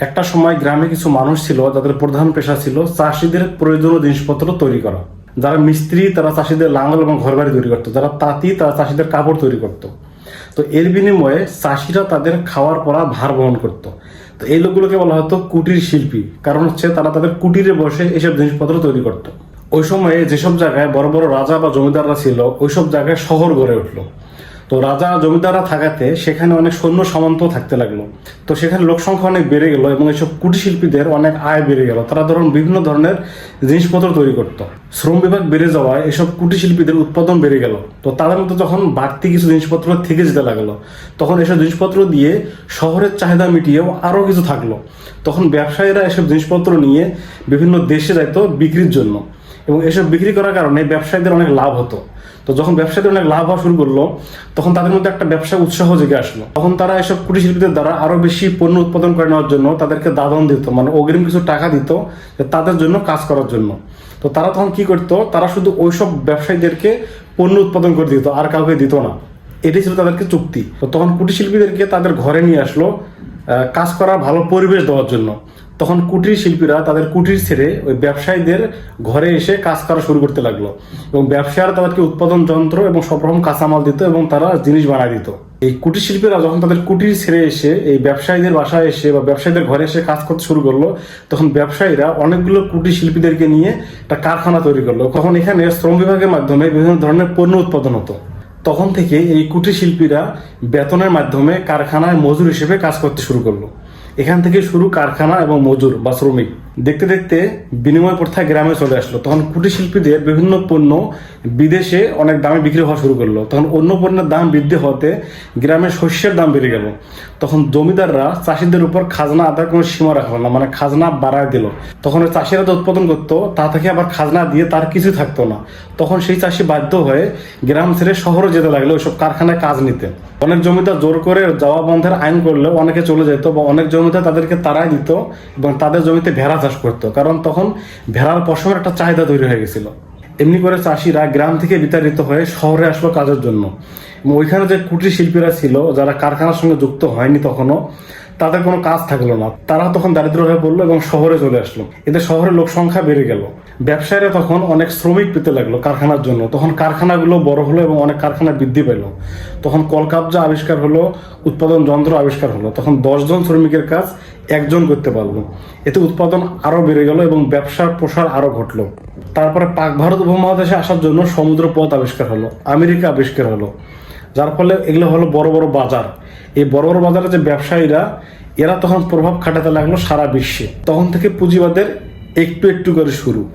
একটা সময় গ্রামে কিছু মানুষ ছিল, যাদের প্রধান পেশা ছিল চাষিদের প্রয়োজনীয় জিনিসপত্র তৈরি করা। যারা মিস্ত্রি, তারা চাষিদের লাঙ্গল এবং ঘরবাড়ি তৈরি করতো। যারা তাঁতি, তারা চাষিদের কাপড় তৈরি করতো। তো এর বিনিময়ে চাষিরা তাদের খাওয়ার পড়া ভার বহন করতো। তো এই লোকগুলোকে বলা হতো কুটির শিল্পী। কারণ হচ্ছে তারা তাদের কুটিরে বসে এসব জিনিসপত্র তৈরি করতো। ওই সময়ে যেসব জায়গায় বড় বড় রাজা বা জমিদাররা ছিল, ওইসব জায়গায় শহর গড়ে উঠল। তো রাজা জমিদাররা থাকাতে সেখানে অনেক সৈন্য সামন্ত থাকতে লাগল। তো সেখানে লোক সংখ্যা অনেক বেড়ে গেল এবং এইসব কুটির শিল্পীদের অনেক আয় বেড়ে গেল। তারা ধরুন বিভিন্ন ধরনের জিনিসপত্র তৈরি করত। শ্রম বিভাগ বেড়ে যাওয়ায় এসব কুটির শিল্পীদের উৎপাদন বেড়ে গেল। তো তাদের মধ্যে যখন বাড়তি কিছু জিনিসপত্র থেকে যেতে লাগল, তখন এসব জিনিসপত্র দিয়ে শহরের চাহিদা মিটিয়েও আরও কিছু থাকল। তখন ব্যবসায়ীরা এসব জিনিসপত্র নিয়ে বিভিন্ন দেশে যাইতো বিক্রির জন্য। এবং এসব বিক্রি করার কারণে ব্যবসায়ীদের অনেক লাভ হতো। তো যখন ব্যবসায়ীদের অনেক লাভ হওয়া শুরু করল, তখন তাদের মধ্যে একটা ব্যবসা উৎসাহ জেগে আসলো। তখন তারা এসব কুটির শিল্পীদের দ্বারা আরও বেশি পণ্য উৎপাদন করে নেওয়ার জন্য তাদেরকে দাদন দিত মানে অগ্রিম কিছু টাকা দিত তাদের জন্য কাজ করার জন্য। তো তারা তখন কি করতো, তারা শুধু ওইসব ব্যবসায়ীদেরকে পণ্য উৎপাদন করে দিত, আর কাউকে দিত না। এটাই ছিল তাদেরকে চুক্তি। তো তখন কুটির শিল্পীদেরকে তাদের ঘরে নিয়ে আসলো কাজ করার ভালো পরিবেশ দেওয়ার জন্য। তখন কুটির শিল্পীরা তাদের কুটির ছেড়ে ওই ব্যবসায়ীদের ঘরে এসে কাজ করা শুরু করতে লাগল। এবং ব্যবসায়ীরা তাদেরকে উৎপাদন যন্ত্র এবং সব রকম কাঁচামাল দিত এবং তারা জিনিস বানায় দিত। এই কুটির শিল্পীরা যখন তাদের কুটির ছেড়ে এসে, এই ব্যবসায়ীদের বাসায় এসে বা ব্যবসায়ীদের ঘরে এসে কাজ করতে শুরু করল, তখন ব্যবসায়ীরা অনেকগুলো কুটির শিল্পীদেরকে নিয়ে একটা কারখানা তৈরি করল। তখন এখানে শ্রম বিভাগের মাধ্যমে বিভিন্ন ধরনের পণ্য উৎপাদন হতো। তখন থেকে এই কুটির শিল্পীরা বেতনের মাধ্যমে কারখানায় মজুর হিসেবে কাজ করতে শুরু করল। এখান থেকে শুরু কারখানা এবং মজুর বা শ্রমিক। দেখতে দেখতে বিনিময় প্রথা গ্রামে চলে আসলো। তখন কুটির শিল্পীদের বিভিন্ন পণ্য বিদেশে অনেক দামে বিক্রি হওয়া শুরু করল। তখন অন্য পণ্যের দাম বৃদ্ধি হতে গ্রামে শস্যের দাম বেড়ে গেল। তখন জমিদাররা চাষিদের উপর খাজনা আদার কোনো সীমা রাখল না মানে খাজনা বাড়ায় দিল। তখন ওই চাষিরা যে উৎপাদন করতো, তা থেকে আবার খাজনা দিয়ে তার কিছু থাকতো না। তখন সেই চাষি বাধ্য হয়ে গ্রাম ছেড়ে শহরে যেতে লাগল ওইসব কারখানায় কাজ নিতে। অনেক জমিদার জোর করে যাওয়া বন্ধের আইন করলেও অনেকে চলে যেত বা অনেক জমিদার তাদেরকে তারাই দিত এবং তাদের জমিতে ভেড়া চাষ করতো। কারণ তখন ভেড়ার পশমের একটা চাহিদা তৈরি হয়ে গেছিল। এমনি করে চাষিরা গ্রাম থেকে বিতাড়িত হয়ে শহরে আসলো কাজের জন্য। ওইখানে যে কুটির শিল্পীরা ছিল, যারা কারখানার সঙ্গে যুক্ত হয়নি তখনও, তাদের কোনো কাজ থাকল না। তারা তখন দারিদ্র হয়ে পড়ল এবং শহরে চলে আসলো। এতে শহরের লোক সংখ্যা বেড়ে গেল। ব্যবসায়ীরা তখন অনেক শ্রমিক পেতে লাগল কারখানার জন্য। তখন কারখানাগুলো বড় হলো এবং অনেক কারখানা বৃদ্ধি পেল তখন কলকাবজা আবিষ্কার হলো, উৎপাদন যন্ত্র আবিষ্কার হলো। তখন দশজন শ্রমিকের কাজ একজন করতে পারল। এতে উৎপাদন আরও বেড়ে গেল এবং ব্যবসার প্রসার আরও ঘটলো। তারপরে পাক ভারত উপমহাদেশে আসার জন্য সমুদ্র পথ আবিষ্কার হলো, আমেরিকা আবিষ্কার হলো। যার ফলে এগুলো হলো বড় বড় বাজার। এই বড় বড় বাজারে যে ব্যবসায়ীরা, এরা তখন প্রভাব খাটাতে লাগল সারা বিশ্বে। তখন থেকে পুঁজিবাদের একটু একটু করে শুরু।